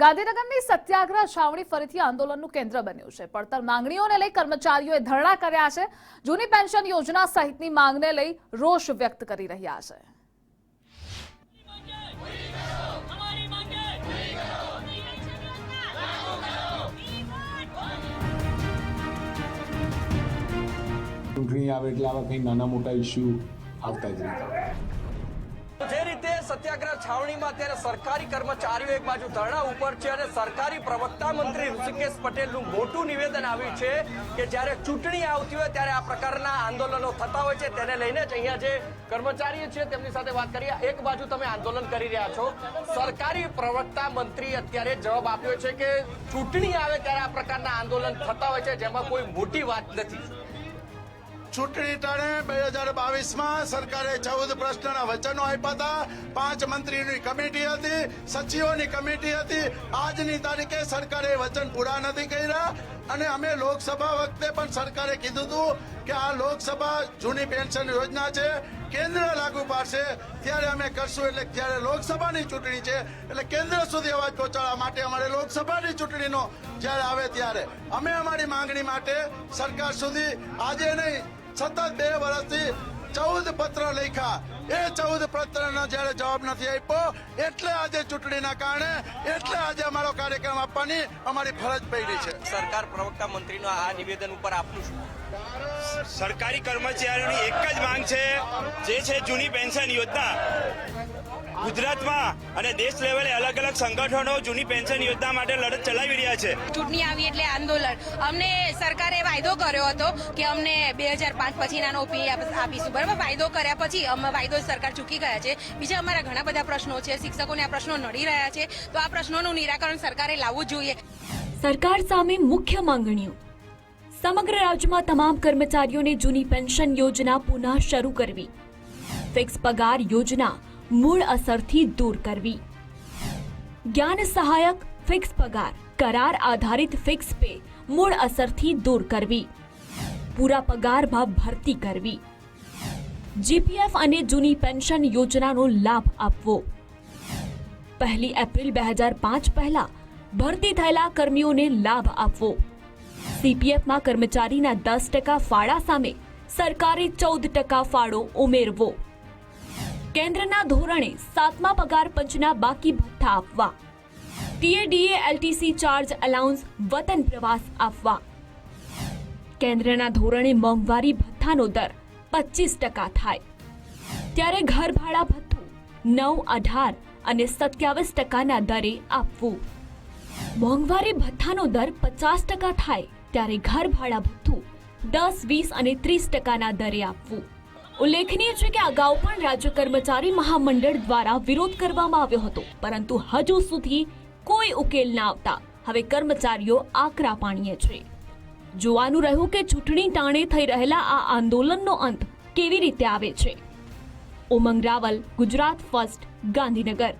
ગાંધીનગરની સત્યાગ્રહ છાવણી ફરીથી આંદોલનનું કેન્દ્ર બન્યું છે. પડતર માંગણીઓને લઈ કર્મચારીઓએ ધરણા કર્યા છે. જૂની પેન્શન યોજના સહિતની માંગને લઈ રોષ વ્યક્ત કરી રહ્યા છે. ચૂંટણી આવે એટલે આવા કંઈ નાના મોટા ઇસ્યુ આવતા જ રહેતા સત્યાગ્રહ છાવણીમાં અત્યારે સરકારી કર્મચારીઓ એક બાજુ ધરણા ઉપર છે અને સરકારી પ્રવક્તા મંત્રી ઋષિકેશ પટેલનું મોટું નિવેદન આવ્યું છે કે જ્યારે ચૂંટણી આવતી હોય ત્યારે આ પ્રકારના આંદોલનો થતા હોય છે, તેને લઈને જ અહીંયા જે કર્મચારીઓ છે તેમની સાથે વાત કરીએ. એક બાજુ તમે આંદોલન કરી રહ્યા છો. સરકારી પ્રવક્તા મંત્રી અત્યારે જવાબ આપ્યો છે કે ચૂંટણી આવે ત્યારે આ પ્રકારના આંદોલન થતા હોય છે, જેમાં કોઈ મોટી વાત નથી. ચૂંટણી ટાણે બે હજાર બાવીસમાં સરકારે ચૌદ પ્રશ્નના વચનો આપ્યા હતા. પાંચ મંત્રીની કમિટી હતી, સચિવોની કમિટી હતી. આજની તારીખે સરકારે વચન પૂરા નથી કર્યા અને અમે લોકસભા વખતે પણ સરકારે કીધું હતું કે આ લોકસભા જૂની પેન્શન યોજના છે. કેન્દ્ર લાગુ પાડશે. ત્યારે અમે કરશું એટલે જ્યારે લોકસભાની ચૂંટણી છે, એટલે કેન્દ્ર સુધી અવાજ પહોંચાડવા માટે અમારે લોકસભાની ચૂંટણીનો જ્યારે આવે ત્યારે. અમે અમારી માંગણી માટે સરકાર સુધી આજે નહીં, સતત બે વર્ષથી ચૌદ પત્ર લખ્યા. ચૌદ પ્રશ્નનો જયારે જવાબ નથી આપ્યો એટલે આજે ચૂંટણીના કારણે એટલે આજે અમારો કાર્યક્રમ આપવાની અમારી ફરજ પડી છે. સરકાર પ્રવક્તા મંત્રીનો આ નિવેદન ઉપર આપનું શું? સરકારી કર્મચારીઓની એક જ માંગ છે જે છે જૂની પેન્શન યોજના. ગુજરાતમાં અને દેશ લેવલે અલગ અલગ સંગઠનો જૂની પેન્શન યોજના માટે લડત ચલાવી રહ્યા છે. ચૂંટણી આવી એટલે આંદોલન. અમને સરકારે વાયદો કર્યો હતો કે અમને બે હજાર પાંચ પછી નાનો પી આપીશું. બરાબર? વાયદો કર્યા પછી અમે વાયદો સરકાર ચૂકી ગયા છે. બીજા અમારા ઘણા બધા પ્રશ્નો છે. શિક્ષકોને આ પ્રશ્નો નડી રહ્યા છે. તો આ પ્રશ્નોનું નિરાકરણ સરકારે લાવવું જોઈએ. સરકાર સામે મુખ્ય માંગણીઓ. સમગ્ર રાજ્યમાં તમામ કર્મચારીઓને જૂની પેન્શન યોજના પુનઃ શરૂ કરવી. ફિક્સ પગાર યોજના મૂળ અસરથી દૂર કરવી. જ્ઞાન સહાયક ફિક્સ પગાર, કરાર આધારિત ફિક્સ પે, મૂળ અસરથી દૂર કરવી. પૂરા પગારમાં ભરતી કરવી. જીપીએફ અને જૂની પેન્શન યોજનાનો લાભ આપવો. પહેલી એપ્રિલ બે હજાર પાંચ પહેલા ભરતી થયેલા કર્મીઓને લાભ આપવો. સીપીએફમાં કર્મચારીના દસ ટકા ફાળા સામે સરકારે ચૌદ ટકા ફાળો ઉમેરવો. કેન્દ્રના ધોરણે સાતમા પગાર પંચના બાકી ભથ્થા આપવા. ટીએડીએ, એલટીસી ચાર્જ અલાઉન્સ વતન પ્રવાસ આપવા. કેન્દ્રના ધોરણે મોંઘવારી ભથ્થાનો દર પચીસ ટકા થાય. ત્યારે ઘર ભાડા ભથ્થું નવ, અઢાર અને સત્યાવીસ ટકાના દરે આપવું. મોંઘવારી ભથ્થાનો દર પચાસ ટકા થાય ત્યારે ઘર ભાડા ભથ્થું દસ, વીસ અને ત્રીસ ટકાના દરે આપવું. ઉલ્લેખનીય છે કે અગાઉ પણ રાજ્ય કર્મચારી મહામંડળ દ્વારા વિરોધ કરવામાં આવ્યો હતો, પરંતુ હજુ સુધી કોઈ ઉકેલ ના આવતા. હવે કર્મચારીઓ આકરા પાણીએ છે. જોવાનું રહ્યું કે ચૂંટણી ટાણે થઈ રહેલા આ આંદોલનનો અંત કેવી રીતે આવે છે. ઉમંગ રાવલ, ગુજરાત ફર્સ્ટ, ગાંધીનગર.